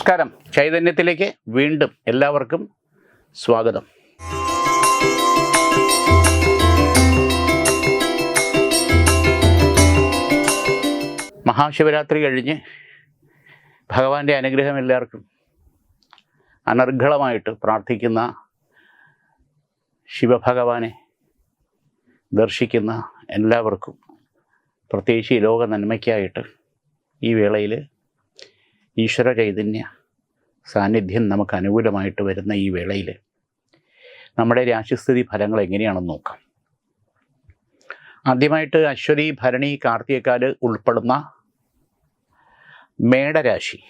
നമസ്കാരം. ചൈതന്യത്തിലേക്ക് വീണ്ടും എല്ലാവർക്കും സ്വാഗതം. മഹാശിവരാത്രി കഴിഞ്ഞ് ഭഗവാന്റെ അനുഗ്രഹം എല്ലാവർക്കും അനർഘളമായിട്ട് പ്രാർത്ഥിക്കുന്ന ശിവഭഗവാനെ ദർശിക്കുന്ന എല്ലാവർക്കും പ്രത്യേകിച്ച് ലോക നന്മയ്ക്കായിട്ട് ഈ വേളയിൽ ഈശ്വര ചൈതന്യ സാന്നിധ്യം നമുക്ക് അനുകൂലമായിട്ട് വരുന്ന ഈ വേളയിൽ നമ്മുടെ രാശിസ്ഥിതി ഫലങ്ങൾ എങ്ങനെയാണെന്ന് നോക്കാം. ആദ്യമായിട്ട് അശ്വതി ഭരണി കാർത്തികക്കാൽ ഉൾപ്പെടുന്ന മേടരാശി.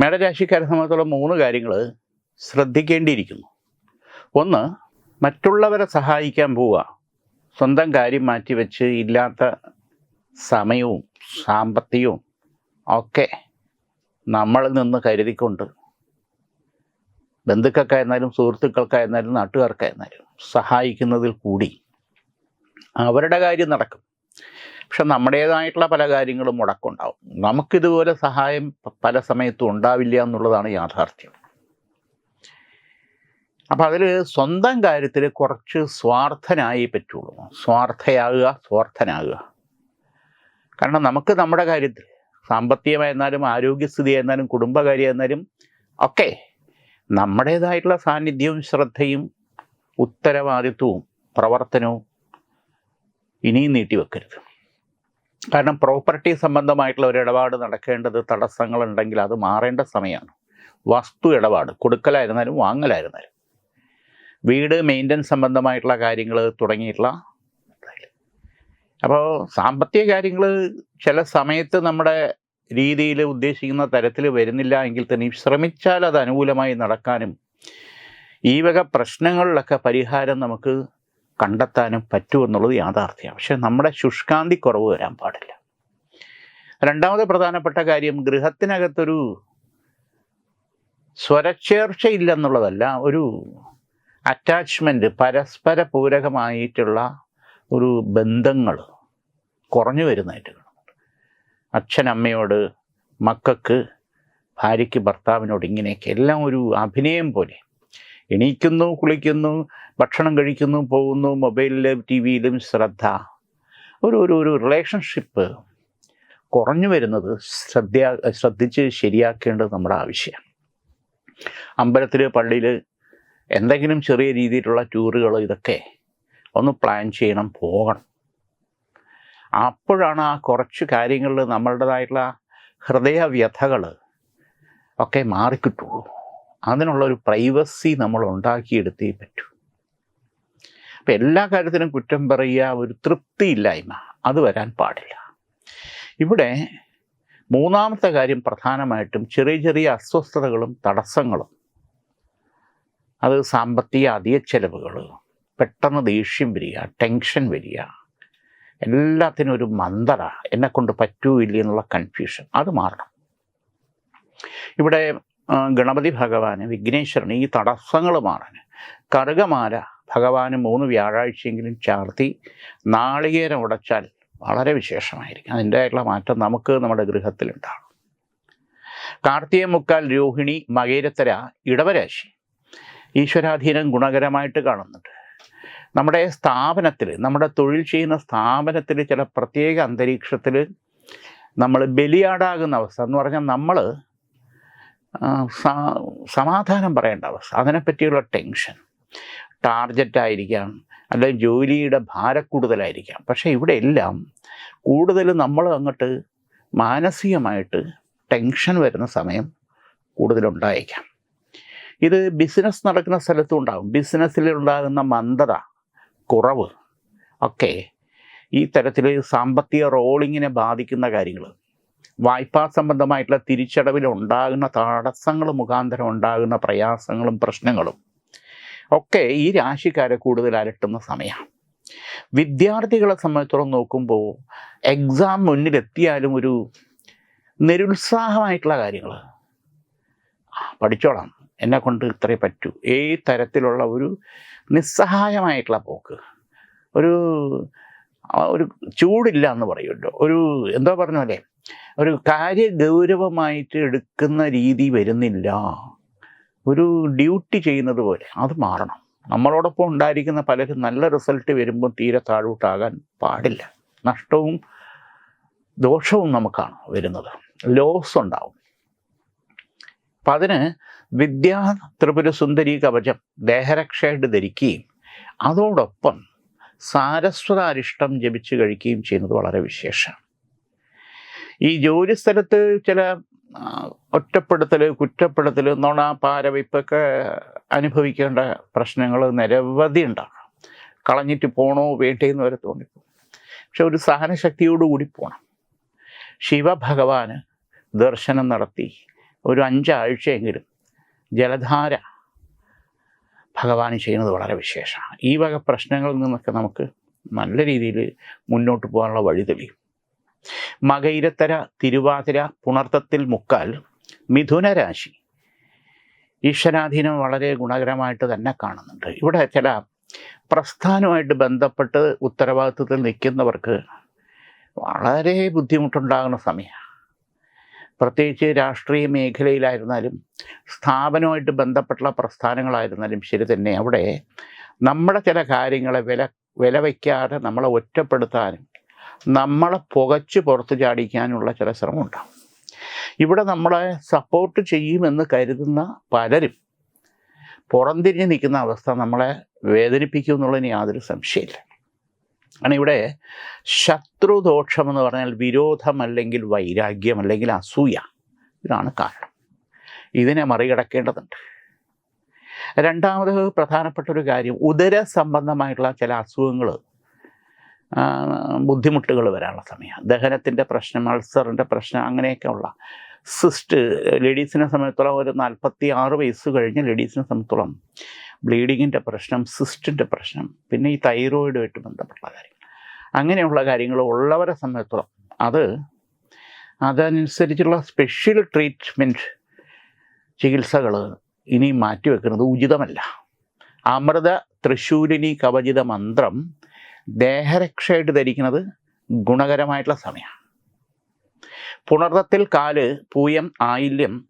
മേടരാശിക്കാരെ സംബന്ധിച്ചുള്ള മൂന്ന് കാര്യങ്ങൾ ശ്രദ്ധിക്കേണ്ടിയിരിക്കുന്നു. ഒന്ന് മറ്റുള്ളവരെ സഹായിക്കാൻ പോവുക. സ്വന്തം കാര്യം മാറ്റിവെച്ച് ഇല്ലാത്ത സമയവും സാമ്പത്തികവും ഒക്കെ നമ്മളിൽ നിന്ന് കരുതിക്കൊണ്ട് ബന്ധുക്കൾക്കായിരുന്നാലും സുഹൃത്തുക്കൾക്കായിരുന്നാലും നാട്ടുകാർക്കായിരുന്നാലും സഹായിക്കുന്നതിൽ കൂടി അവരുടെ കാര്യം നടക്കും. പക്ഷെ നമ്മുടേതായിട്ടുള്ള പല കാര്യങ്ങളും മുടക്കമുണ്ടാവും നമുക്കിതുപോലെ സഹായം പല സമയത്തും ഉണ്ടാവില്ല എന്നുള്ളതാണ് യാഥാർത്ഥ്യം. അപ്പം അതിൽ സ്വന്തം കാര്യത്തിൽ കുറച്ച് സ്വാർത്ഥനായി പറ്റുള്ളൂ. സ്വാർത്ഥയാകുക സ്വാർത്ഥനാകുക. കാരണം നമുക്ക് നമ്മുടെ കാര്യത്തിൽ സാമ്പത്തികമായിരുന്നാലും ആരോഗ്യസ്ഥിതി ആയിരുന്നാലും കുടുംബകാര്യമായിരുന്നാലും ഒക്കെ നമ്മുടേതായിട്ടുള്ള സാന്നിധ്യവും ശ്രദ്ധയും ഉത്തരവാദിത്വവും പ്രവർത്തനവും ഇനിയും നീട്ടിവെക്കരുത്. കാരണം പ്രോപ്പർട്ടി സംബന്ധമായിട്ടുള്ള ഒരു ഇടപാട് നടക്കേണ്ടത് തടസ്സങ്ങളുണ്ടെങ്കിൽ അത് മാറേണ്ട സമയമാണ്. വസ്തു ഇടപാട് കൊടുക്കലായിരുന്നാലും വാങ്ങലായിരുന്നാലും. വീട് മെയിന്റനൻസ് സംബന്ധമായിട്ടുള്ള കാര്യങ്ങൾ തുടങ്ങിയിട്ടുള്ള അപ്പോൾ സാമ്പത്തിക കാര്യങ്ങൾ ചില സമയത്ത് നമ്മുടെ രീതിയിൽ ഉദ്ദേശിക്കുന്ന തരത്തിൽ വരുന്നില്ല എങ്കിൽ തന്നെ ശ്രമിച്ചാൽ അത് അനുകൂലമായി നടക്കാനും ഈ വക പ്രശ്നങ്ങളിലൊക്കെ പരിഹാരം നമുക്ക് കണ്ടെത്താനും പറ്റുമെന്നുള്ളത് യാഥാർത്ഥ്യമാണ്. പക്ഷെ നമ്മുടെ ശുഷ്കാന്തി കുറവ് വരാൻ പാടില്ല. രണ്ടാമത് പ്രധാനപ്പെട്ട കാര്യം ഗൃഹത്തിനകത്തൊരു സ്വരച്ചേർച്ചയില്ലെന്നുള്ളതല്ല ഒരു അറ്റാച്ച്മെന്റ് പരസ്പര പൂരകമായിട്ടുള്ള ഒരു ബന്ധങ്ങൾ കുറഞ്ഞു വരുന്നതായിട്ട് കാണുന്നുണ്ട്. അച്ഛനമ്മയോട് മക്കൾക്ക് ഭാര്യയ്ക്ക് ഭർത്താവിനോട് ഇങ്ങനെയൊക്കെ എല്ലാം ഒരു അഭിനയം പോലെ. എണീക്കുന്നു കുളിക്കുന്നു ഭക്ഷണം കഴിക്കുന്നു പോകുന്നു മൊബൈലിലും ടി വിയിലും ശ്രദ്ധ. ഒരു ഒരു ഒരു റിലേഷൻഷിപ്പ് കുറഞ്ഞു വരുന്നത് ശ്രദ്ധ ശ്രദ്ധിച്ച് ശരിയാക്കേണ്ടത് നമ്മുടെ ആവശ്യമാണ്. അമ്പലത്തിൽ പള്ളിയിൽ എന്തെങ്കിലും ചെറിയ രീതിയിലുള്ള ടൂറുകൾ ഇതൊക്കെ ഒന്ന് പ്ലാൻ ചെയ്യണം പോകണം. അപ്പോഴാണ് ആ കുറച്ച് കാര്യങ്ങളിൽ നമ്മളുടേതായിട്ടുള്ള ഹൃദയവ്യഥകൾ ഒക്കെ മാറിക്കിട്ടുള്ളൂ. അതിനുള്ളൊരു പ്രൈവസി നമ്മൾ ഉണ്ടാക്കിയെടുത്തേ പറ്റൂ. അപ്പം എല്ലാ കാര്യത്തിനും കുറ്റം പറയുക ഒരു തൃപ്തിയില്ലായ്മ അത് വരാൻ പാടില്ല. ഇവിടെ മൂന്നാമത്തെ കാര്യം പ്രധാനമായിട്ടും ചെറിയ ചെറിയ അസ്വസ്ഥതകളും തടസ്സങ്ങളും അത് സാമ്പത്തിക അധിക ചെലവുകൾ പെട്ടെന്ന് ദേഷ്യം വരിക ടെൻഷൻ വരിക എല്ലാത്തിനും ഒരു മന്ദത എന്നെക്കൊണ്ട് കൊണ്ട് പറ്റൂല്ല എന്നുള്ള കൺഫ്യൂഷൻ അത് മാറണം. ഇവിടെ ഗണപതി ഭഗവാന് വിഘ്നേശ്വരന് ഈ തടസ്സങ്ങൾ മാറാൻ. കറുകമാല ഭഗവാന് മൂന്ന് വ്യാഴാഴ്ചയെങ്കിലും ചാർത്തി നാളികേരം ഉടച്ചാൽ വളരെ വിശേഷമായിരിക്കും. അതിന്റെതായിട്ടുള്ള മാറ്റം നമുക്ക് നമ്മുടെ ഗൃഹത്തിലുണ്ടാകും. കാർത്തിക മുക്കാൽ രോഹിണി മകേരത്തര ഇടവരാശി. ഈശ്വരാധീനം ഗുണകരമായിട്ട് കാണുന്നുണ്ട്. നമ്മുടെ സ്ഥാപനത്തിൽ നമ്മുടെ തൊഴിൽ ചെയ്യുന്ന സ്ഥാപനത്തിൽ ചില പ്രത്യേക അന്തരീക്ഷത്തിൽ നമ്മൾ ബലിയാടാകുന്ന അവസ്ഥ എന്ന് പറഞ്ഞാൽ നമ്മൾ സമാധാനം പറയേണ്ട അവസ്ഥ. അതിനെപ്പറ്റിയുള്ള ടെൻഷൻ. ടാർജറ്റ് ആയിരിക്കാം അല്ലെങ്കിൽ ജോലിയുടെ ഭാരക്കൂടുതലായിരിക്കാം. പക്ഷേ ഇവിടെ എല്ലാം കൂടുതൽ നമ്മൾ അങ്ങോട്ട് മാനസികമായിട്ട് ടെൻഷൻ വരുന്ന സമയം കൂടുതലുണ്ടായേക്കാം. ഇത് ബിസിനസ് നടക്കുന്ന സ്ഥലത്തും ഉണ്ടാകും ബിസിനസ്സിലുണ്ടാകുന്ന മന്ദത കുറവ്. ഒക്കെ ഈ തരത്തിൽ സാമ്പത്തിക റോളിങ്ങിനെ ബാധിക്കുന്ന കാര്യങ്ങൾ വായ്പാ സംബന്ധമായിട്ടുള്ള തിരിച്ചടവിൽ ഉണ്ടാകുന്ന തടസ്സങ്ങൾ മുഖാന്തരം ഉണ്ടാകുന്ന പ്രയാസങ്ങളും പ്രശ്നങ്ങളും ഒക്കെ ഈ രാശിക്കാരെ കൂടുതൽ അലട്ടുന്ന സമയമാണ് വിദ്യാർത്ഥികളെ സംബന്ധിച്ചിടത്തോളം നോക്കുമ്പോൾ എക്സാം മുന്നിലെത്തിയാലും ഒരു നിരുത്സാഹമായിട്ടുള്ള കാര്യങ്ങൾ പഠിച്ചോളാം. എന്നെ കൊണ്ട് ഇത്രേ പറ്റൂ. ഈ തരത്തിലുള്ള ഒരു നിസ്സഹായമായിട്ടുള്ള പോക്ക്. ഒരു ഒരു ചൂടില്ല എന്ന് പറയുമല്ലോ. ഒരു എന്തോ പറഞ്ഞ പോലെ ഒരു കാര്യ ഗൗരവമായിട്ട് എടുക്കുന്ന രീതി വരുന്നില്ല. ഒരു ഡ്യൂട്ടി ചെയ്യുന്നത് പോലെ അത് മാറണം. നമ്മളോടൊപ്പം ഉണ്ടായിരിക്കുന്ന പലരും നല്ല റിസൾട്ട് വരുമ്പോൾ തീരെ താഴോട്ടാകാൻ പാടില്ല. നഷ്ടവും ദോഷവും നമുക്കാണ് വരുന്നത്. ലോസ് ഉണ്ടാവും. അപ്പം അതിന് വിദ്യാ ത്രിപുര സുന്ദരി കവചം ദേഹരക്ഷയായിട്ട് ധരിക്കുകയും അതോടൊപ്പം സാരസ്വതാരിഷ്ടം ജപിച്ചു കഴിക്കുകയും ചെയ്യുന്നത് വളരെ വിശേഷമാണ്. ഈ ജോലിസ്ഥലത്ത് ചില ഒറ്റപ്പെടുത്തൽ കുറ്റപ്പെടുത്തൽ നുണ പാരവയ്പ്പൊക്കെ അനുഭവിക്കേണ്ട പ്രശ്നങ്ങൾ നിരവധി ഉണ്ടാകും. കളഞ്ഞിട്ട് പോണോ വേണ്ടേന്ന് വരെ തോന്നിപ്പോ പക്ഷെ ഒരു സഹനശക്തിയോടുകൂടി പോകണം ശിവഭഗവാന് ദർശനം നടത്തി ഒരു അഞ്ചാഴ്ചയെങ്കിലും ജലധാര. ഭഗവാൻ ചെയ്യുന്നത് വളരെ വിശേഷമാണ്. ഈ വക പ്രശ്നങ്ങളിൽ നിന്നൊക്കെ നമുക്ക് നല്ല രീതിയിൽ മുന്നോട്ട് പോകാനുള്ള വഴി തെളിയും. മകയിരത്തര തിരുവാതിര പുണർത്തത്തിൽ മുക്കാൽ മിഥുനരാശി. ഈശ്വരാധീനം വളരെ ഗുണകരമായിട്ട് തന്നെ കാണുന്നുണ്ട്. ഇവിടെ ചില പ്രസ്ഥാനമായിട്ട് ബന്ധപ്പെട്ട് ഉത്തരവാദിത്വത്തിൽ നിൽക്കുന്നവർക്ക് വളരെ ബുദ്ധിമുട്ടുണ്ടാകുന്ന സമയമാണ്. പ്രത്യേകിച്ച് രാഷ്ട്രീയ മേഖലയിലായിരുന്നാലും സ്ഥാപനവുമായിട്ട് ബന്ധപ്പെട്ടുള്ള പ്രസ്ഥാനങ്ങളായിരുന്നാലും ശരി തന്നെ അവിടെ നമ്മുടെ ചില കാര്യങ്ങളെ വില വില വയ്ക്കാതെ നമ്മളെ ഒറ്റപ്പെടുത്താനും നമ്മളെ പുകച്ച് പുറത്ത് ചാടിക്കാനുള്ള ചില ശ്രമമുണ്ടാകും. ഇവിടെ നമ്മളെ സപ്പോർട്ട് ചെയ്യുമെന്ന് കരുതുന്ന പലരും പുറംതിരിഞ്ഞ് നിൽക്കുന്ന അവസ്ഥ നമ്മളെ വേദനിപ്പിക്കും എന്നുള്ളതിന് യാതൊരു സംശയമില്ല കാരണം ഇവിടെ ശത്രുദോഷം എന്ന് പറഞ്ഞാൽ വിരോധം അല്ലെങ്കിൽ വൈരാഗ്യം അല്ലെങ്കിൽ അസൂയ. ഇതാണ് കാരണം. ഇതിനെ മറികടക്കേണ്ടതുണ്ട്. രണ്ടാമത് പ്രധാനപ്പെട്ട ഒരു കാര്യം ഉദര സംബന്ധമായിട്ടുള്ള ചില അസുഖങ്ങൾ ബുദ്ധിമുട്ടുകൾ വരാനുള്ള സമയം ദഹനത്തിന്റെ പ്രശ്നം അൾസറിന്റെ പ്രശ്നം അങ്ങനെയൊക്കെ ഉള്ള സിസ്റ്റ് ലേഡീസിനെ സംബന്ധിച്ചോളം ഒരു നാൽപ്പത്തി ആറ് വയസ്സ് കഴിഞ്ഞ് ലേഡീസിനെ സംബന്ധിച്ചോളം ബ്ലീഡിങ്ങിന്റെ പ്രശ്നം സിസ്റ്റിന്റെ പ്രശ്നം പിന്നെ ഈ തൈറോയിഡുമായിട്ട് ബന്ധപ്പെട്ട കാര്യങ്ങൾ. അങ്ങനെയുള്ള കാര്യങ്ങൾ ഉള്ളവരെ സംബന്ധിച്ചോളം അത് അതനുസരിച്ചുള്ള സ്പെഷ്യൽ ട്രീറ്റ്മെന്റ് ചികിത്സകൾ ഇനി മാറ്റിവെക്കുന്നത് ഉചിതമല്ല. അമൃത തൃശൂലിനി കവചിത മന്ത്രം ദേഹരക്ഷയായിട്ട് ധരിക്കുന്നത് ഗുണകരമായിട്ടുള്ള സമയമാണ്. പുണർത്തത്തിൽ കാൽ പൂയം ആയില്യം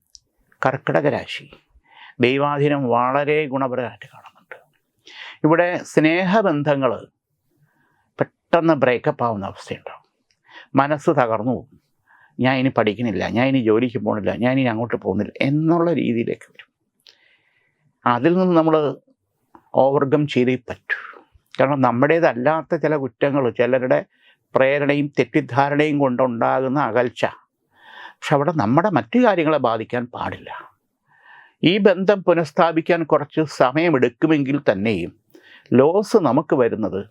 കർക്കിടക രാശി. ദൈവാധീനം വളരെ ഗുണപരമായിട്ട് കാണുന്നുണ്ട്. ഇവിടെ സ്നേഹബന്ധങ്ങൾ പെട്ടെന്ന് ബ്രേക്കപ്പ് ആവുന്ന അവസ്ഥയുണ്ടാവും. മനസ്സ് തകർന്നു പോകും. ഞാൻ ഇനി പഠിക്കുന്നില്ല ഞാൻ ഇനി ജോലിക്ക് പോകുന്നില്ല ഞാൻ ഇനി അങ്ങോട്ട് പോകുന്നില്ല എന്നുള്ള രീതിയിലേക്ക് വരും. അതിൽ നിന്ന് നമ്മൾ ഓവർകം ചെയ്തേ പറ്റൂ. കാരണം നമ്മുടേതല്ലാത്ത ചില കുറ്റങ്ങൾ ചിലരുടെ പ്രേരണയും തെറ്റിദ്ധാരണയും കൊണ്ടുണ്ടാകുന്ന അകൽച്ച. പക്ഷെ അവിടെ നമ്മുടെ മറ്റു കാര്യങ്ങളെ ബാധിക്കാൻ പാടില്ല. ഈ ബന്ധം പുനഃസ്ഥാപിക്കാൻ കുറച്ച് സമയമെടുക്കുമെങ്കിൽ തന്നെയും ലോസ് നമുക്ക് വരുന്നത്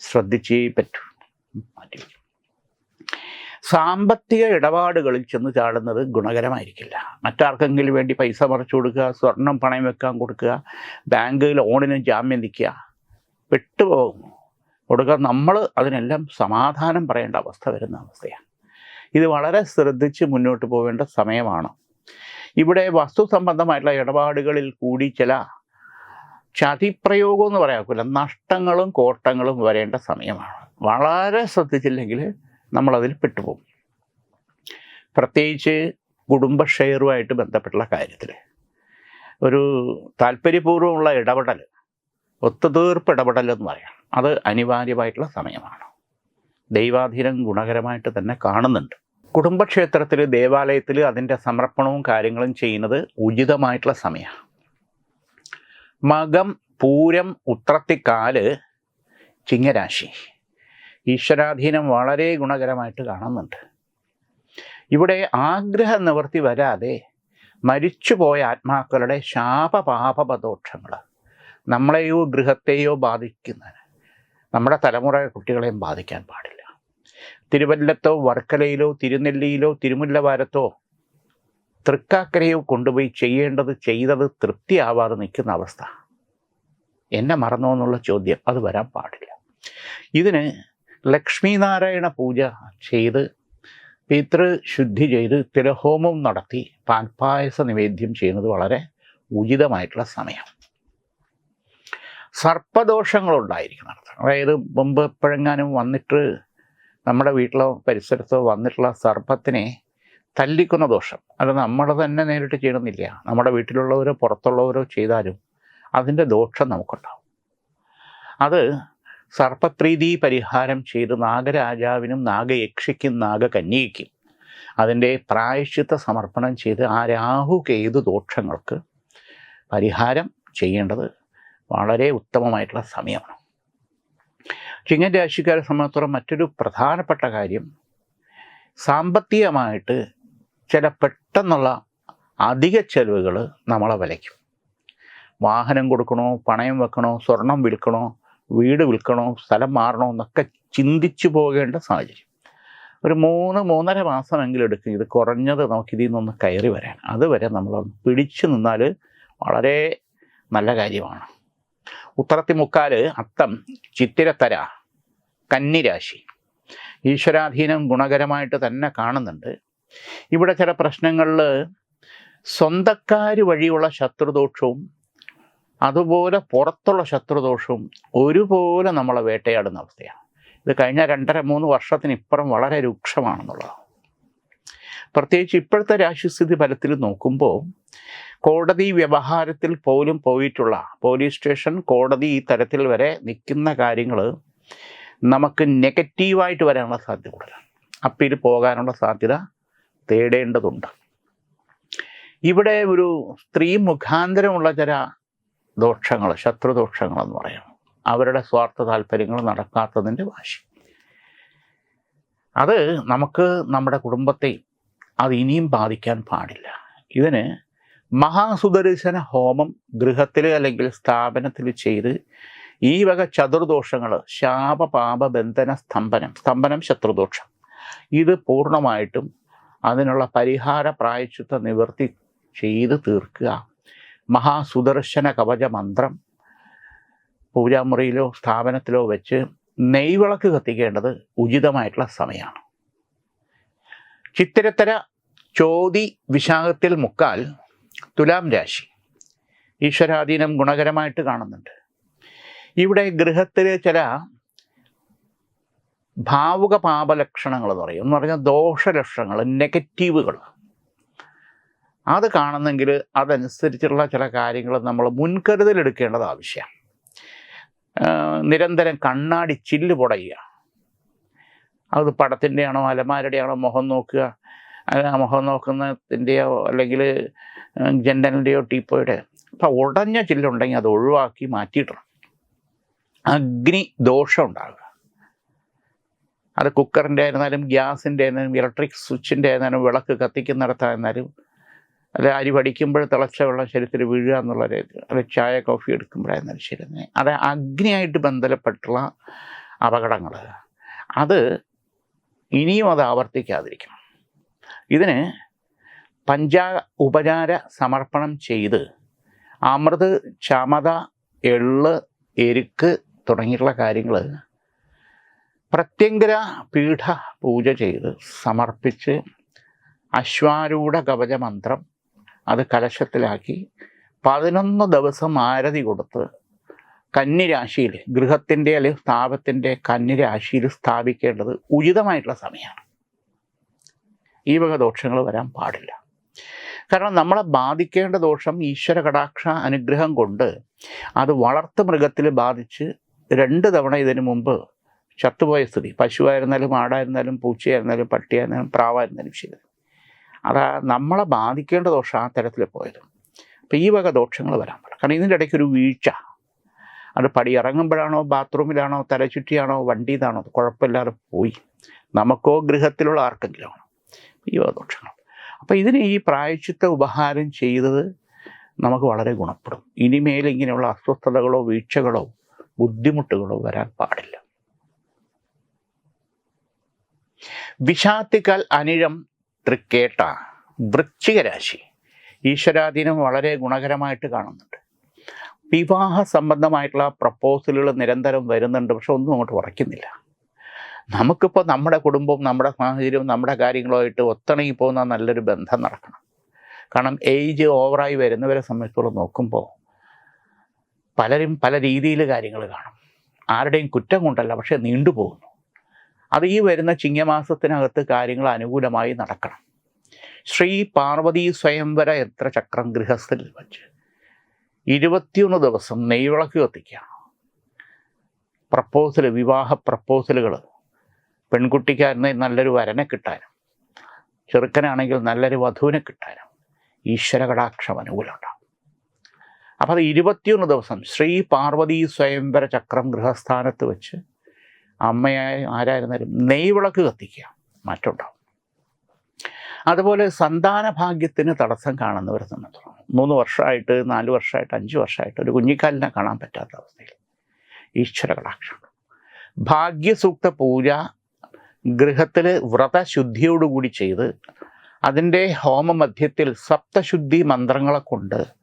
ശ്രദ്ധിച്ചേ പറ്റൂ. സാമ്പത്തിക ഇടപാടുകളിൽ ചെന്ന് ചാടുന്നത് ഗുണകരമായിരിക്കില്ല. മറ്റാർക്കെങ്കിലും വേണ്ടി പൈസ മറച്ചു കൊടുക്കുക സ്വർണം പണയം വെക്കാൻ കൊടുക്കുക ബാങ്ക് ലോണിന് ജാമ്യം നിൽക്കുക പെട്ടുപോകും. കൊടുക്കുക നമ്മൾ അതിനെല്ലാം സമാധാനം പറയേണ്ട അവസ്ഥ വരുന്ന അവസ്ഥയാണ്. ഇത് വളരെ ശ്രദ്ധിച്ച് മുന്നോട്ട് പോവേണ്ട സമയമാണ്. ഇവിടെ വസ്തു സംബന്ധമായിട്ടുള്ള ഇടപാടുകളിൽ കൂടി ചില ചതിപ്രയോഗം എന്ന് പറയാക്കില്ല നഷ്ടങ്ങളും കോട്ടങ്ങളും വരേണ്ട സമയമാണ്. വളരെ ശ്രദ്ധിച്ചില്ലെങ്കിൽ നമ്മളതിൽ പെട്ടുപോകും. പ്രത്യേകിച്ച് കുടുംബ ഷെയറുമായിട്ട് ബന്ധപ്പെട്ടുള്ള കാര്യത്തിൽ. ഒരു താല്പര്യപൂർവമുള്ള ഇടപെടൽ ഒത്തുതീർപ്പ് ഇടപെടൽ എന്ന് പറയാം. അത് അനിവാര്യമായിട്ടുള്ള സമയമാണ്. ദൈവാധീനം ഗുണകരമായിട്ട് തന്നെ കാണുന്നുണ്ട്. കുടുംബക്ഷേത്രത്തിൽ ദേവാലയത്തിൽ അതിന്റെ സമർപ്പണവും കാര്യങ്ങളും ചെയ്യുന്നത് ഉചിതമായിട്ടുള്ള സമയമാണ് മകം പൂരം ഉത്രത്തിക്കാൽ ചിങ്ങരാശി. ഈശ്വരാധീനം വളരെ ഗുണകരമായിട്ട് കാണുന്നുണ്ട്. ഇവിടെ ആഗ്രഹ നിവൃത്തി വരാതെ മരിച്ചുപോയ ആത്മാക്കളുടെ ശാപപാപദോഷങ്ങൾ നമ്മളെയോ ഗൃഹത്തെയോ ബാധിക്കുന്നതിന് നമ്മുടെ തലമുറ കുട്ടികളെയും ബാധിക്കാൻ പാടില്ല. തിരുവല്ലത്തോ വർക്കലയിലോ തിരുനെല്ലിയിലോ തിരുമുല്ലവാരത്തോ തൃക്കാക്കരയോ കൊണ്ടുപോയി ചെയ്യേണ്ടത് ചെയ്തത് തൃപ്തിയാവാതെ നിൽക്കുന്ന അവസ്ഥ. എന്നെ മറന്നോ എന്നുള്ള ചോദ്യം. അത് വരാൻ പാടില്ല. ഇതിന് ലക്ഷ്മീനാരായണ പൂജ ചെയ്ത് പിതൃശുദ്ധി ചെയ്ത് തിലഹോമം നടത്തി പാൽപ്പായസ നിവേദ്യം ചെയ്യുന്നത് വളരെ ഉചിതമായിട്ടുള്ള സമയം. സർപ്പദോഷങ്ങളുണ്ടായിരിക്കണം അതായത് മുമ്പ് എപ്പോഴെങ്ങാനും വന്നിട്ട് നമ്മുടെ വീട്ടിലോ പരിസരത്തോ വന്നിട്ടുള്ള സർപ്പത്തിനെ തല്ലിക്കുന്ന ദോഷം. അത് നമ്മൾ തന്നെ നേരിട്ട് ചെയ്യണമെന്നില്ല നമ്മുടെ വീട്ടിലുള്ളവരോ പുറത്തുള്ളവരോ ചെയ്താലും അതിന്റെ ദോഷം നമുക്കുണ്ടാവും. അത് സർപ്പപ്രീതി പരിഹാരം ചെയ്ത് നാഗരാജാവിനും നാഗയക്ഷിക്കും നാഗകന്യയ്ക്കും അതിന്റെ പ്രായശ്ചിത്ത സമർപ്പണം ചെയ്ത് ആ രാഹു കേതു ദോഷങ്ങൾക്ക് പരിഹാരം ചെയ്യേണ്ടത് വളരെ ഉത്തമമായിട്ടുള്ള സമയമാണ്. ചിങ്ങൻ രാശിക്കാരെ സംബന്ധിച്ചിടത്തോളം മറ്റൊരു പ്രധാനപ്പെട്ട കാര്യം സാമ്പത്തികമായിട്ട് ചില പെട്ടെന്നുള്ള അധിക ചെലവുകൾ നമ്മളെ വലയ്ക്കും. വാഹനം കൊടുക്കണോ പണയം വെക്കണോ സ്വർണം വിൽക്കണോ വീട് വിൽക്കണോ സ്ഥലം മാറണോ എന്നൊക്കെ ചിന്തിച്ചു പോകേണ്ട സാഹചര്യം. ഒരു മൂന്ന് മൂന്നര മാസമെങ്കിലും എടുക്കും ഇത് കുറഞ്ഞത് നമുക്ക് ഇതിൽ നിന്നൊന്ന് കയറി വരാൻ. അതുവരെ നമ്മൾ പിടിച്ചു നിന്നാൽ വളരെ നല്ല കാര്യമാണ്. ഉത്തരത്തിമുക്കാൽ അത്തം ചിത്തിരത്തര കന്നിരാശി. ഈശ്വരാധീനം ഗുണകരമായിട്ട് തന്നെ കാണുന്നുണ്ട്. ഇവിടെ ചില പ്രശ്നങ്ങളിൽ സ്വന്തക്കാർ വഴിയുള്ള ശത്രുദോഷവും അതുപോലെ പുറത്തുള്ള ശത്രുദോഷവും ഒരുപോലെ നമ്മളെ വേട്ടയാടുന്ന അവസ്ഥയാണ്. ഇത് കഴിഞ്ഞ രണ്ടര മൂന്ന് വർഷത്തിന് ഇപ്പുറം വളരെ രൂക്ഷമാണെന്നുള്ളത് പ്രത്യേകിച്ച് ഇപ്പോഴത്തെ രാശിസ്ഥിതി ഫലത്തിൽ നോക്കുമ്പോൾ കോടതി വ്യവഹാരത്തിൽ പോലും പോയിട്ടുള്ള പോലീസ് സ്റ്റേഷൻ കോടതി ഈ തരത്തിൽ വരെ നിൽക്കുന്ന കാര്യങ്ങൾ നമുക്ക് നെഗറ്റീവായിട്ട് വരാനുള്ള സാധ്യത കൂടുതലാണ് അപ്പീൽ പോകാനുള്ള സാധ്യത തേടേണ്ടതുണ്ട്. ഇവിടെ ഒരു സ്ത്രീ മുഖാന്തരമുള്ള ചില ദോഷങ്ങൾ ശത്രുദോഷങ്ങളെന്ന് പറയാം. അവരുടെ സ്വാർത്ഥ താല്പര്യങ്ങൾ നടക്കാത്തതിന്റെ വാശി. അത് നമുക്ക് നമ്മുടെ കുടുംബത്തെയും അത് ഇനിയും ബാധിക്കാൻ പാടില്ല. ഇതിന് മഹാസുദർശന ഹോമം ഗൃഹത്തിൽ അല്ലെങ്കിൽ സ്ഥാപനത്തിൽ ചെയ്ത് ഈ വക ചതുർദോഷങ്ങൾ ശാപ പാപ ബന്ധന സ്തംഭനം സ്തംഭനം ശത്രുദോഷം. ഇത് പൂർണമായിട്ടും അതിനുള്ള പരിഹാര പ്രായച്ചിത്ത നിവൃത്തി ചെയ്ത് തീർക്കുക. മഹാസുദർശന കവച മന്ത്രം പൂജാമുറിയിലോ സ്ഥാപനത്തിലോ വെച്ച് നെയ്വിളക്ക് കത്തിക്കേണ്ടത് ഉചിതമായിട്ടുള്ള സമയമാണ്. ചിത്തിരത്തര ചോതി വിശാഖത്തിൽ മുക്കാൽ തുലാം രാശി. ഈശ്വരാധീനം ഗുണകരമായിട്ട് കാണുന്നുണ്ട്. ഇവിടെ ഗൃഹത്തിൽ ചില ഭാവുക പാപലക്ഷണങ്ങൾ എന്ന് പറയും. എന്ന് പറഞ്ഞാൽ ദോഷലക്ഷണങ്ങൾ നെഗറ്റീവുകൾ. അത് കാണുന്നെങ്കിൽ അതനുസരിച്ചുള്ള ചില കാര്യങ്ങൾ നമ്മൾ മുൻകരുതൽ എടുക്കേണ്ടത് ആവശ്യമാണ്. നിരന്തരം കണ്ണാടി ചില്ല് പൊടയുക. അത് പടത്തിന്റെയാണോ അലമാരുടെയാണോ അലമാരുടെ മുഖം നോക്കുക. മുഖം നോക്കുന്നതിന്റെയോ അല്ലെങ്കിൽ ജനലിന്റെയോ ടീപ്പോയുടെ അപ്പം ഉടഞ്ഞ ചില്ലുണ്ടെങ്കിൽ അത് ഒഴിവാക്കി മാറ്റിയിടണം. അഗ്നി ദോഷം ഉണ്ടാകുക. അത് കുക്കറിന്റെ ആയിരുന്നാലും ഗ്യാസിന്റെ ആയിരുന്നാലും ഇലക്ട്രിക് സ്വിച്ചിന്റെ ആയിരുന്നാലും വിളക്ക് കത്തിക്കുന്നിടത്തായിരുന്നാലും അല്ല അരി പഠിക്കുമ്പോൾ തിളച്ച വെള്ളം ശരീരത്തിൽ വീഴുക എന്നുള്ള രീതി അത് ചായ കോഫി എടുക്കുമ്പോഴായിരുന്നാലും ശരി. തന്നെ അത് അഗ്നിയായിട്ട് ബന്ധപ്പെട്ടുള്ള അപകടങ്ങൾ അത് ഇനിയും അത് ആവർത്തിക്കാതിരിക്കണം. ഇതിന് പഞ്ചാ ഉപചാര സമർപ്പണം ചെയ്ത് അമൃത് ചമത എള്ള് എരുക്ക് തുടങ്ങിയിട്ടുള്ള കാര്യങ്ങൾ പ്രത്യങ്കര പീഠ പൂജ ചെയ്ത് സമർപ്പിച്ച് അശ്വാരൂഢ കവച മന്ത്രം അത് കലശത്തിലാക്കി പതിനൊന്ന് ദിവസം ആരതി കൊടുത്ത് കന്നിരാശിയിൽ ഗൃഹത്തിന്റെ അല്ലെങ്കിൽ സ്ഥാപത്തിന്റെ കന്നിരാശിയിൽ സ്ഥാപിക്കേണ്ടത് ഉചിതമായിട്ടുള്ള സമയമാണ്. ഈ വക ദോഷങ്ങൾ വരാൻ പാടില്ല. കാരണം നമ്മളെ ബാധിക്കേണ്ട ദോഷം ഈശ്വര കടാക്ഷ അനുഗ്രഹം കൊണ്ട് അത് വളർത്തു മൃഗത്തിൽ ബാധിച്ച് രണ്ട് തവണ ഇതിനു മുമ്പ് ചത്തുപോയ സ്ഥിതി. പശുവായിരുന്നാലും ആടായിരുന്നാലും പൂച്ചയായിരുന്നാലും പട്ടിയായിരുന്നാലും പ്രാവായിരുന്നാലും ശരി. അതാ നമ്മളെ ബാധിക്കേണ്ട ദോഷം ആ തരത്തിൽ പോയത്. അപ്പം ഈ വക ദോഷങ്ങൾ വരാൻ പാടില്ല കാരണം ഇതിന്റെ ഇടയ്ക്ക് ഒരു വീഴ്ച. അത് പടി ഇറങ്ങുമ്പോഴാണോ ബാത്റൂമിലാണോ തലചുറ്റിയാണോ വണ്ടിയിലാണോ കുഴപ്പമില്ലാതെ പോയി. നമുക്കോ ഗൃഹത്തിലുള്ള ആർക്കെങ്കിലും ഈ വക ദോഷങ്ങൾ അപ്പോൾ ഇതിന് ഈ പ്രായച്ചിത്ത ഉപഹാരം ചെയ്തത് നമുക്ക് വളരെ ഗുണപ്പെടും. ഇനിമേൽ ഇങ്ങനെയുള്ള അസ്വസ്ഥതകളോ വീഴ്ചകളോ ബുദ്ധിമുട്ടുകളോ വരാൻ പാടില്ല. വിഷാത്തിക്കൽ അനിഴം തൃക്കേട്ട വൃശ്ചിക രാശി ഈശ്വരാധീനം വളരെ ഗുണകരമായിട്ട് കാണുന്നുണ്ട്. വിവാഹ സംബന്ധമായിട്ടുള്ള പ്രപ്പോസലുകൾ നിരന്തരം വരുന്നുണ്ട് പക്ഷെ ഒന്നും അങ്ങോട്ട് ഉറയ്ക്കുന്നില്ല നമുക്കിപ്പോൾ നമ്മുടെ കുടുംബവും നമ്മുടെ സാഹചര്യവും നമ്മുടെ കാര്യങ്ങളുമായിട്ട് ഒത്തിണങ്ങി പോകുന്ന നല്ലൊരു ബന്ധം നടക്കണം. കാരണം ഏജ് ഓവറായി വരുന്നവരെ സംബന്ധിച്ചോളം നോക്കുമ്പോൾ പലരും പല രീതിയിൽ കാര്യങ്ങൾ കാണും. ആരുടെയും കുറ്റം കൊണ്ടല്ല പക്ഷേ നീണ്ടുപോകുന്നു അത് ഈ വരുന്ന ചിങ്ങമാസത്തിനകത്ത് കാര്യങ്ങൾ അനുകൂലമായി നടക്കണം. ശ്രീ പാർവതി സ്വയംവര യത്ര ചക്രം ഗൃഹസ്ഥിൽ വച്ച് ഇരുപത്തിയൊന്ന് ദിവസം നെയ്വിളക്ക് കത്തിക്കുക. പ്രപ്പോസൽ വിവാഹ പ്രപ്പോസലുകൾ പെൺകുട്ടിക്കാരനെ നല്ലൊരു വരനെ കിട്ടാനും ചെറുക്കനാണെങ്കിൽ നല്ലൊരു വധുവിനെ കിട്ടാനും ഈശ്വര കടാക്ഷം അനുകൂലമുണ്ടാകും അപ്പോൾ അത് ഇരുപത്തിയൊന്ന് ദിവസം ശ്രീ പാർവതി സ്വയംവര ചക്രം ഗൃഹസ്ഥാനത്ത് വെച്ച് അമ്മയായ ആരായിരുന്നാലും നെയ്വിളക്ക് കത്തിക്കുക മാറ്റമുണ്ടാവും അതുപോലെ സന്താന ഭാഗ്യത്തിന് തടസ്സം കാണുന്നവരെ സംബന്ധിച്ചിടത്തോളം മൂന്ന് വർഷമായിട്ട് നാല് വർഷമായിട്ട് അഞ്ച് വർഷമായിട്ട് ഒരു കുഞ്ഞിക്കാലിനെ കാണാൻ പറ്റാത്ത അവസ്ഥയിൽ ഈശ്വര കടാക്ഷം ഭാഗ്യസൂക്ത പൂജ ഗൃഹത്തിൽ വ്രതശുദ്ധിയോടുകൂടി ചെയ്ത് അതിന്റെ ഹോമമധ്യത്തിൽ സപ്തശുദ്ധി മന്ത്രങ്ങളെ കൊണ്ട്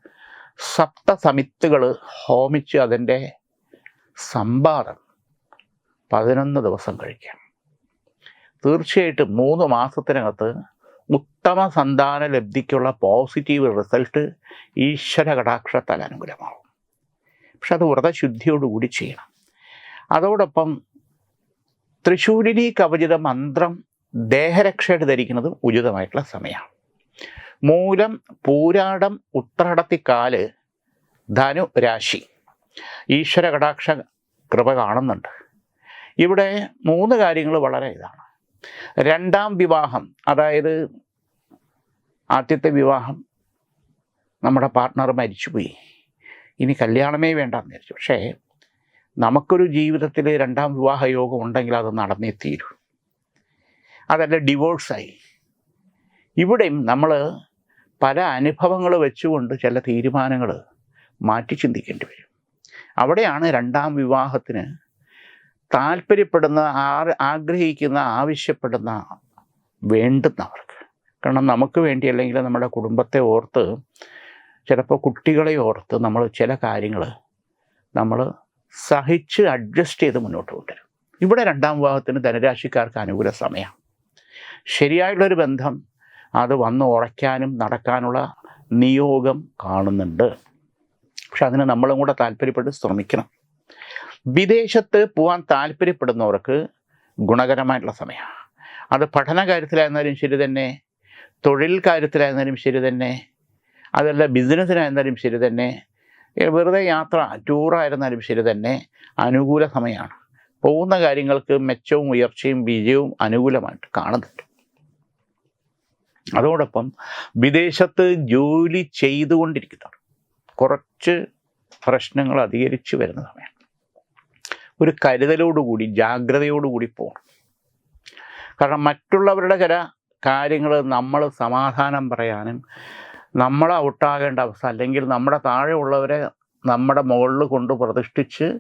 സപ്തസമിത്തുകൾ ഹോമിച്ച് അതിന്റെ സമ്പാദം പതിനൊന്ന് ദിവസം കഴിക്കാം. തീർച്ചയായിട്ടും മൂന്ന് മാസത്തിനകത്ത് ഉത്തമ സന്താന ലബ്ധിക്കുള്ള പോസിറ്റീവ് റിസൾട്ട് ഈശ്വര കടാക്ഷത്താൽ അനുകൂലമാവും. പക്ഷെ അത് വ്രതശുദ്ധിയോടുകൂടി ചെയ്യണം. അതോടൊപ്പം തൃശൂലിനി കവചിത മന്ത്രം ദേഹരക്ഷയുടെ ധരിക്കുന്നതും ഉചിതമായിട്ടുള്ള സമയമാണ് മൂലം പൂരാടം ഉത്രാടത്തിക്കാൽ ധനു രാശി. ഈശ്വര കടാക്ഷ കൃപ കാണുന്നുണ്ട്. ഇവിടെ മൂന്ന് കാര്യങ്ങൾ വളരെ ഇതാണ്. രണ്ടാം വിവാഹം അതായത് ആദ്യത്തെ വിവാഹം നമ്മുടെ പാർട്ട്ണർ മരിച്ചുപോയി. ഇനി കല്യാണമേ വേണ്ടെന്ന് വിചാരിച്ചു. പക്ഷേ നമുക്കൊരു ജീവിതത്തിൽ രണ്ടാം വിവാഹ യോഗം ഉണ്ടെങ്കിൽ അത് നടന്നേ തീരൂ. അതല്ല ഡിവോഴ്സായി. ഇവിടെയും നമ്മൾ പല അനുഭവങ്ങൾ വെച്ചുകൊണ്ട് ചില തീരുമാനങ്ങൾ മാറ്റി ചിന്തിക്കേണ്ടി വരും. അവിടെയാണ് രണ്ടാം വിവാഹത്തിന് താല്പര്യപ്പെടുന്ന ആഗ്രഹിക്കുന്ന ആവശ്യപ്പെടുന്ന വേണ്ടുന്നവർക്ക്. കാരണം നമുക്ക് വേണ്ടി അല്ലെങ്കിൽ നമ്മുടെ കുടുംബത്തെ ഓർത്ത് ചിലപ്പോൾ കുട്ടികളെ ഓർത്ത് നമ്മൾ ചില കാര്യങ്ങൾ നമ്മൾ സഹിച്ച് അഡ്ജസ്റ്റ് ചെയ്ത് മുന്നോട്ട് കൊണ്ടുവരും. ഇവിടെ രണ്ടാം വിവാഹത്തിന് ധനരാശിക്കാർക്ക് അനുകൂല സമയമാണ് ശരിയായിട്ടുള്ളൊരു ബന്ധം അത് വന്ന് ഉറയ്ക്കാനും നടക്കാനുള്ള നിയോഗം കാണുന്നുണ്ട്. പക്ഷെ അതിന് നമ്മളും കൂടെ താല്പര്യപ്പെട്ട് ശ്രമിക്കണം. വിദേശത്ത് പോകാൻ താല്പര്യപ്പെടുന്നവർക്ക് ഗുണകരമായിട്ടുള്ള സമയമാണ് അത് പഠന കാര്യത്തിലായിരുന്നാലും ശരി തന്നെ തൊഴിൽ കാര്യത്തിലായിരുന്നാലും ശരി തന്നെ അതല്ല ബിസിനസ്സിനായിരുന്നാലും ശരി തന്നെ വെറുതെ യാത്ര ടൂറായിരുന്നാലും ശരി തന്നെ അനുകൂല സമയമാണ്. പോകുന്ന കാര്യങ്ങൾക്ക് മെച്ചവും ഉയർച്ചയും വിജയവും അനുകൂലമായിട്ട് കാണുന്നുണ്ട്. അതോടൊപ്പം വിദേശത്ത് ജോലി ചെയ്തുകൊണ്ടിരിക്കുന്നവർ കുറച്ച് പ്രശ്നങ്ങൾ അധികരിച്ചു വരുന്ന സമയമാണ് ഒരു കരുതലോടുകൂടി ജാഗ്രതയോടുകൂടി പോകണം. കാരണം മറ്റുള്ളവരുടെ ചില കാര്യങ്ങൾ നമ്മൾ സമാധാനം പറയാനും നമ്മൾ ഔട്ടാകേണ്ട അവസ്ഥ അല്ലെങ്കിൽ നമ്മുടെ താഴെ ഉള്ളവരെ നമ്മുടെ മുകളിൽ കൊണ്ട് പ്രതിഷ്ഠിച്ച്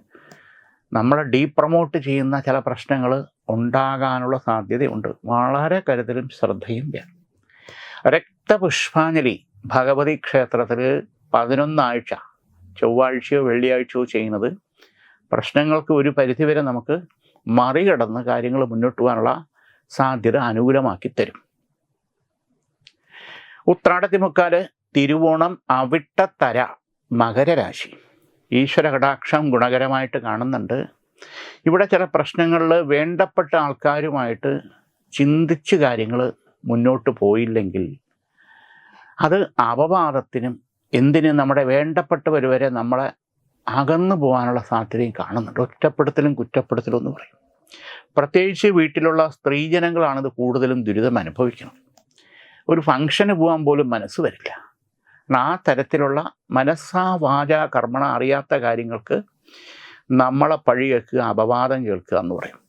നമ്മളെ ഡീപ്രമോട്ട് ചെയ്യുന്ന ചില പ്രശ്നങ്ങൾ ഉണ്ടാകാനുള്ള സാധ്യതയുണ്ട്. വളരെ കരുതലും ശ്രദ്ധയും വേണം. രക്തപുഷ്പാഞ്ജലി ഭഗവതി ക്ഷേത്രത്തിൽ പതിനൊന്നാഴ്ച ചൊവ്വാഴ്ചയോ വെള്ളിയാഴ്ചയോ ചെയ്യുന്നത് പ്രശ്നങ്ങൾക്ക് ഒരു പരിധിവരെ നമുക്ക് മറികടന്ന് കാര്യങ്ങൾ മുന്നോട്ട് പോകാനുള്ള സാധ്യത അനുകൂലമാക്കി തരും. ഉത്രാടത്തിമുക്കാൽ തിരുവോണം അവിട്ടത്തര മകരരാശി. ഈശ്വര കടാക്ഷം ഗുണകരമായിട്ട് കാണുന്നുണ്ട്. ഇവിടെ ചില പ്രശ്നങ്ങളിൽ വേണ്ടപ്പെട്ട ആൾക്കാരുമായിട്ട് ചിന്തിച്ച് കാര്യങ്ങൾ മുന്നോട്ട് പോയില്ലെങ്കിൽ അത് അപവാദത്തിനും എന്തിനും നമ്മുടെ വേണ്ടപ്പെട്ടവർ വരെ നമ്മളെ അകന്നു പോകാനുള്ള സാധ്യതയും കാണുന്നുണ്ട്. ഒറ്റപ്പെടുത്തലും കുറ്റപ്പെടുത്തലും എന്ന് പറയും. പ്രത്യേകിച്ച് വീട്ടിലുള്ള സ്ത്രീജനങ്ങളാണിത് കൂടുതലും ദുരിതം അനുഭവിക്കുന്നത് ഒരു ഫംഗ്ഷന് പോകാൻ പോലും മനസ്സ് വരില്ല. ആ തരത്തിലുള്ള മനസ്സാ വാച കർമ്മണ അറിയാത്ത കാര്യങ്ങൾക്ക് നമ്മളെ പഴി കേൾക്കുക അപവാദം കേൾക്കുക എന്ന് പറയും.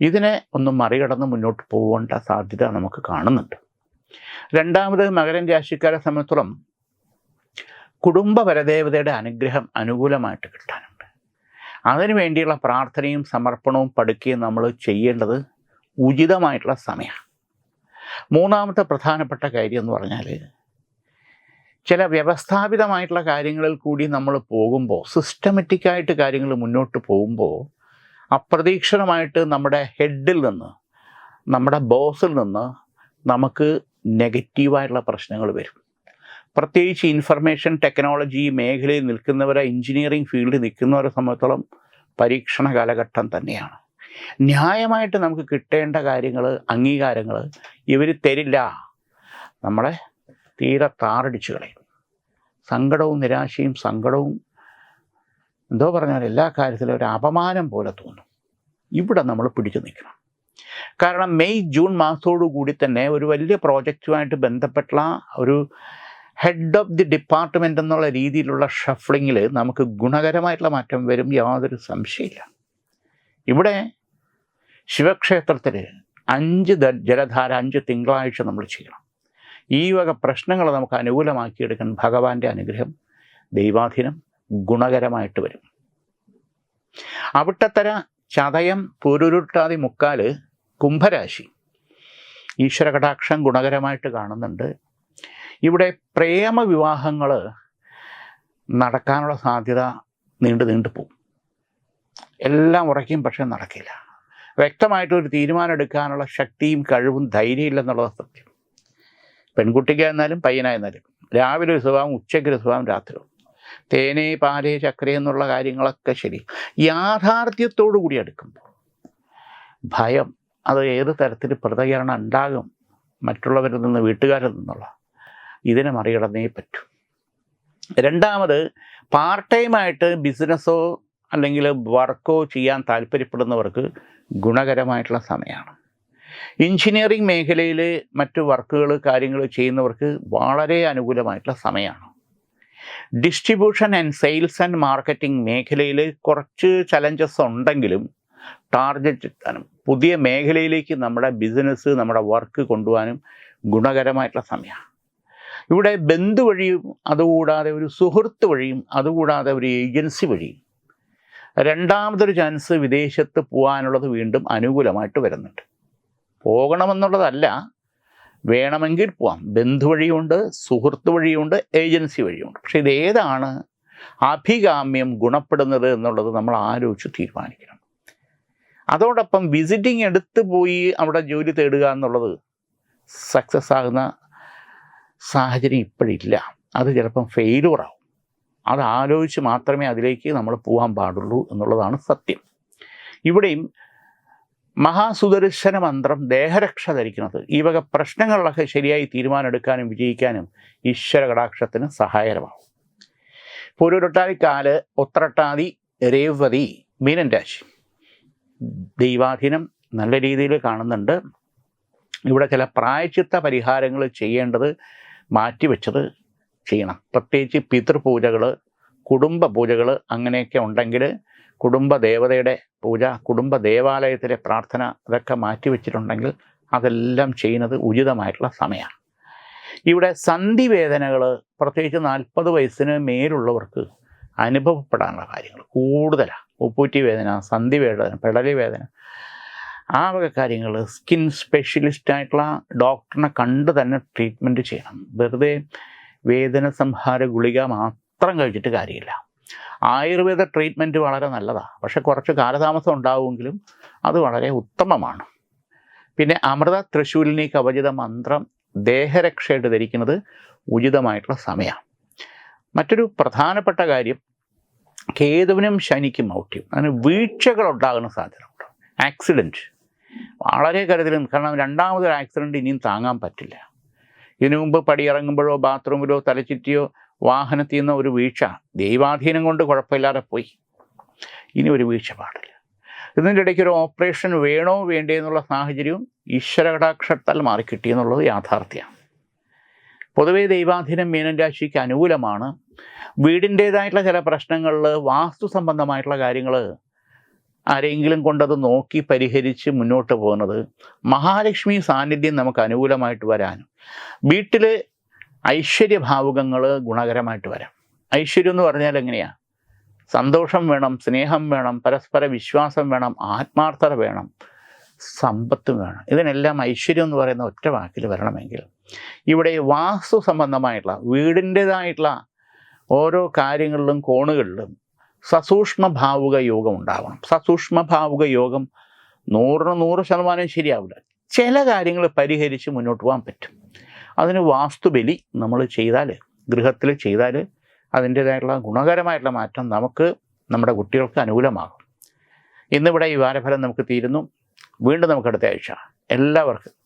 ഇതിനെ ഒന്ന് മറികടന്ന് മുന്നോട്ട് പോകേണ്ട സാധ്യത നമുക്ക് കാണുന്നുണ്ട്. രണ്ടാമത് മകരൻ രാശിക്കാരെ സംബന്ധിച്ചോളം കുടുംബ പരദേവതയുടെ അനുഗ്രഹം അനുകൂലമായിട്ട് കിട്ടാനുണ്ട്. അതിനു വേണ്ടിയുള്ള പ്രാർത്ഥനയും സമർപ്പണവും പഠിക്കുകയും നമ്മൾ ചെയ്യേണ്ടത് ഉചിതമായിട്ടുള്ള സമയമാണ് മൂന്നാമത്തെ പ്രധാനപ്പെട്ട കാര്യം എന്ന് പറഞ്ഞാൽ ചില വ്യവസ്ഥാപിതമായിട്ടുള്ള കാര്യങ്ങളിൽ കൂടി നമ്മൾ പോകുമ്പോൾ സിസ്റ്റമാറ്റിക്കായിട്ട് കാര്യങ്ങൾ മുന്നോട്ട് പോകുമ്പോൾ അപ്രതീക്ഷിതമായിട്ട് നമ്മുടെ ഹെഡിൽ നിന്ന് നമ്മുടെ ബോസിൽ നിന്ന് നമുക്ക് നെഗറ്റീവായിട്ടുള്ള പ്രശ്നങ്ങൾ വരും. പ്രത്യേകിച്ച് ഇൻഫർമേഷൻ ടെക്നോളജി മേഖലയിൽ നിൽക്കുന്നവരെ എഞ്ചിനീയറിംഗ് ഫീൽഡിൽ നിൽക്കുന്നവരെ സംബന്ധിച്ചോളം പരീക്ഷണ കാലഘട്ടം തന്നെയാണ്. ന്യായമായിട്ട് നമുക്ക് കിട്ടേണ്ട കാര്യങ്ങൾ അംഗീകാരങ്ങൾ ഇവർ തരില്ല. നമ്മളെ തീരെ താറടിച്ചു കളയും. സങ്കടവും നിരാശയും സങ്കടവും എന്തോ പറഞ്ഞാൽ എല്ലാ കാര്യത്തിലും ഒരു അപമാനം പോലെ തോന്നും. ഇവിടെ നമ്മൾ പിടിച്ചു നിൽക്കണം. കാരണം മെയ് ജൂൺ കൂടി തന്നെ ഒരു വലിയ പ്രോജക്റ്റുമായിട്ട് ബന്ധപ്പെട്ടുള്ള ഒരു ഹെഡ് ഓഫ് ദി ഡിപ്പാർട്ട്മെന്റ് എന്നുള്ള രീതിയിലുള്ള ഷഫ്ലിങ്ങിൽ നമുക്ക് ഗുണകരമായിട്ടുള്ള മാറ്റം വരും യാതൊരു സംശയമില്ല ഇവിടെ ശിവക്ഷേത്രത്തിൽ അഞ്ച് ജലധാര അഞ്ച് തിങ്കളാഴ്ച നമ്മൾ ചെയ്യണം. ഈ വക പ്രശ്നങ്ങൾ നമുക്ക് അനുകൂലമാക്കിയെടുക്കാൻ ഭഗവാന്റെ അനുഗ്രഹം ദൈവാധീനം ഗുണകരമായിട്ട് വരും. അവിട്ടത്തര ചതയം പുരുരുട്ടാതി മുക്കാൽ കുംഭരാശി ഈശ്വര കടാക്ഷം ഗുണകരമായിട്ട് കാണുന്നുണ്ട്. ഇവിടെ പ്രേമ വിവാഹങ്ങൾ നടക്കാനുള്ള സാധ്യത നീണ്ടു നീണ്ടു പോകും എല്ലാം ഉറയ്ക്കും പക്ഷെ നടക്കില്ല. വ്യക്തമായിട്ടൊരു തീരുമാനം എടുക്കാനുള്ള ശക്തിയും കഴിവും ധൈര്യം ഇല്ലെന്നുള്ളത് സത്യം പെൺകുട്ടിക്കായിരുന്നാലും പയ്യനായിരുന്നാലും രാവിലെ ഒരു സ്വഭാവം ഉച്ചയ്ക്ക് ഒരു സ്വഭാവം രാത്രി തേനെ പാലേ ചക്കര എന്നുള്ള കാര്യങ്ങളൊക്കെ ശരി. യാഥാർത്ഥ്യത്തോടു കൂടി എടുക്കുമ്പോൾ ഭയം അത് ഏത് തരത്തിൽ പ്രതികരണം ഉണ്ടാകും മറ്റുള്ളവരിൽ നിന്ന് വീട്ടുകാരിൽ നിന്നുള്ള ഇതിനെ മറികടന്നേ പറ്റൂ. രണ്ടാമത് പാർട്ട് ടൈമായിട്ട് ബിസിനസ്സോ അല്ലെങ്കിൽ വർക്കോ ചെയ്യാൻ താല്പര്യപ്പെടുന്നവർക്ക് ഗുണകരമായിട്ടുള്ള സമയമാണ്. എഞ്ചിനീയറിംഗ് മേഖലയിൽ മറ്റു വർക്കുകൾ കാര്യങ്ങൾ ചെയ്യുന്നവർക്ക് വളരെ അനുകൂലമായിട്ടുള്ള സമയമാണ്. Distribution and sales and marketing മേഖലയിൽ കുറച്ച് ചലഞ്ചസ് ഉണ്ടെങ്കിലും ടാർഗറ്റ് എത്താനും പുതിയ മേഖലയിലേക്ക് നമ്മുടെ ബിസിനസ് നമ്മുടെ വർക്ക് കൊണ്ടുപോകാനും ഗുണകരമായിട്ടുള്ള സമയമാണ്. ഇവിടെ ബന്ധു വഴിയും അതുകൂടാതെ ഒരു സുഹൃത്ത് വഴിയും അതുകൂടാതെ ഒരു ഏജൻസി വഴിയും രണ്ടാമതൊരു ചാൻസ് വിദേശത്ത് പോകാനുള്ളത് വീണ്ടും അനുകൂലമായിട്ട് വരുന്നുണ്ട്. പോകണമെന്നുള്ളതല്ല വേണമെങ്കിൽ പോവാം. ബന്ധു വഴിയുണ്ട് സുഹൃത്ത് വഴിയുണ്ട് ഏജൻസി വഴിയുണ്ട്. പക്ഷേ ഇതേതാണ് അഭികാമ്യം ഗുണപ്പെടുന്നത് എന്നുള്ളത് നമ്മൾ ആലോചിച്ച് തീരുമാനിക്കണം. അതോടൊപ്പം വിസിറ്റിംഗ് എടുത്തു പോയി അവിടെ ജോലി തേടുക എന്നുള്ളത് സക്സസ് ആകുന്ന സാഹചര്യം ഇപ്പോഴില്ല. അത് ചിലപ്പം ഫെയിലൂർ ആവും. അത് ആലോചിച്ച് മാത്രമേ അതിലേക്ക് നമ്മൾ പോകാൻ പാടുള്ളൂ എന്നുള്ളതാണ് സത്യം. ഇവിടെയും മഹാസുദർശന മന്ത്രം ദേഹരക്ഷ ധരിക്കുന്നത് ഈ വക പ്രശ്നങ്ങളിലൊക്കെ ശരിയായി തീരുമാനമെടുക്കാനും വിജയിക്കാനും ഈശ്വര കടാക്ഷത്തിന് സഹായകരമാവും പൂരുരുട്ടാതിക്കാൽ ഉത്രട്ടാതി രേവതി മീനൻ രാശി. ദൈവാധീനം നല്ല രീതിയിൽ കാണുന്നുണ്ട്. ഇവിടെ ചില പ്രായച്ചിത്ത പരിഹാരങ്ങൾ ചെയ്യേണ്ടത് മാറ്റിവെച്ചത് ചെയ്യണം. പ്രത്യേകിച്ച് പിതൃപൂജകൾ കുടുംബ പൂജകൾ അങ്ങനെയൊക്കെ ഉണ്ടെങ്കിൽ കുടുംബ ദേവതയുടെ പൂജ കുടുംബ ദേവാലയത്തിലെ പ്രാർത്ഥന ഇതൊക്കെ മാറ്റിവെച്ചിട്ടുണ്ടെങ്കിൽ അതെല്ലാം ചെയ്യുന്നത് ഉചിതമായിട്ടുള്ള സമയമാണ്. ഇവിടെ സന്ധി വേദനകൾ പ്രത്യേകിച്ച് നാൽപ്പത് വയസ്സിന് മേലുള്ളവർക്ക് അനുഭവപ്പെടാനുള്ള കാര്യങ്ങൾ കൂടുതലാണ് ഉപ്പൂറ്റി വേദന സന്ധി വേദന പിടലി വേദന. ആ വക കാര്യങ്ങൾ സ്കിൻ സ്പെഷ്യലിസ്റ്റ് ആയിട്ടുള്ള ഡോക്ടറിനെ കണ്ട് തന്നെ ട്രീറ്റ്മെന്റ് ചെയ്യണം. വെറുതെ വേദന സംഹാര ഗുളിക മാത്രം കഴിച്ചിട്ട് കാര്യമില്ല. ആയുർവേദ ട്രീറ്റ്മെന്റ് വളരെ നല്ലതാണ് പക്ഷെ കുറച്ച് കാലതാമസം ഉണ്ടാവുമെങ്കിലും അത് വളരെ ഉത്തമമാണ്. പിന്നെ അമൃത തൃശൂലിനി കവചിത മന്ത്രം ദേഹരക്ഷയായിട്ട് ധരിക്കുന്നത് ഉചിതമായിട്ടുള്ള സമയമാണ്. മറ്റൊരു പ്രധാനപ്പെട്ട കാര്യം കേതുവിനും ശനിക്കും ഔട്ട്യം അങ്ങനെ വീഴ്ചകൾ ഉണ്ടാകുന്ന സാധ്യത ഉണ്ട് ആക്സിഡന്റ് വളരെ കരുതലും. കാരണം രണ്ടാമതൊരു ആക്സിഡന്റ് ഇനിയും താങ്ങാൻ പറ്റില്ല. ഇതിനു മുമ്പ് പടിയിറങ്ങുമ്പോഴോ ബാത്റൂമിലോ തലചുറ്റിയോ വാഹനത്തിൽ നിന്ന് ഒരു വീഴ്ച ദൈവാധീനം കൊണ്ട് കുഴപ്പമില്ലാതെ പോയി. ഇനി ഒരു വീഴ്ച പാടില്ല. ഇതിന്റെ ഇടയ്ക്ക് ഒരു ഓപ്പറേഷൻ വേണോ വേണ്ടേ എന്നുള്ള സാഹചര്യവും ഈശ്വരകടാക്ഷത്താൽ മാറിക്കിട്ടി എന്നുള്ളത് യാഥാർത്ഥ്യമാണ്. പൊതുവേ ദൈവാധീനം മീനൻ രാശിക്ക് അനുകൂലമാണ്. വീടിന്റേതായിട്ടുള്ള ചില പ്രശ്നങ്ങളിൽ വാസ്തു സംബന്ധമായിട്ടുള്ള കാര്യങ്ങൾ ആരെങ്കിലും കൊണ്ടത് നോക്കി പരിഹരിച്ച് മുന്നോട്ട് പോകുന്നത് മഹാലക്ഷ്മി സാന്നിധ്യം നമുക്ക് അനുകൂലമായിട്ട് വരാനും വീട്ടിൽ ഐശ്വര്യഭാവുകങ്ങൾ ഗുണകരമായിട്ട് വരാം. ഐശ്വര്യം എന്ന് പറഞ്ഞാൽ എങ്ങനെയാണ് സന്തോഷം വേണം സ്നേഹം വേണം പരസ്പര വിശ്വാസം വേണം ആത്മാർത്ഥത വേണം സമ്പത്തും വേണം. ഇതിനെല്ലാം ഐശ്വര്യം എന്ന് പറയുന്ന ഒറ്റ വാക്കിൽ വരണമെങ്കിൽ ഇവിടെ വാസ്തു സംബന്ധമായിട്ടുള്ള വീടിന്റെതായിട്ടുള്ള ഓരോ കാര്യങ്ങളിലും കോണുകളിലും സസൂക്ഷ്മ ഭാവുക യോഗം ഉണ്ടാവണം. സസൂക്ഷ്മ ഭാവുക യോഗം നൂറിന് നൂറ് ശതമാനം ശരിയാവില്ല. ചില കാര്യങ്ങൾ പരിഹരിച്ച് മുന്നോട്ട് പോകാൻ പറ്റും. അതിന് വാസ്തുബലി നമ്മൾ ചെയ്താൽ ഗൃഹത്തിൽ ചെയ്താൽ അതിന്റേതായിട്ടുള്ള ഗുണകരമായിട്ടുള്ള മാറ്റം നമുക്ക് നമ്മുടെ കുട്ടികൾക്ക് അനുകൂലമാകും. ഇന്നിവിടെ ഈ വാരഫലം നമുക്ക് തീരുന്നു. വീണ്ടും നമുക്ക് അടുത്ത ആഴ്ച. എല്ലാവർക്കും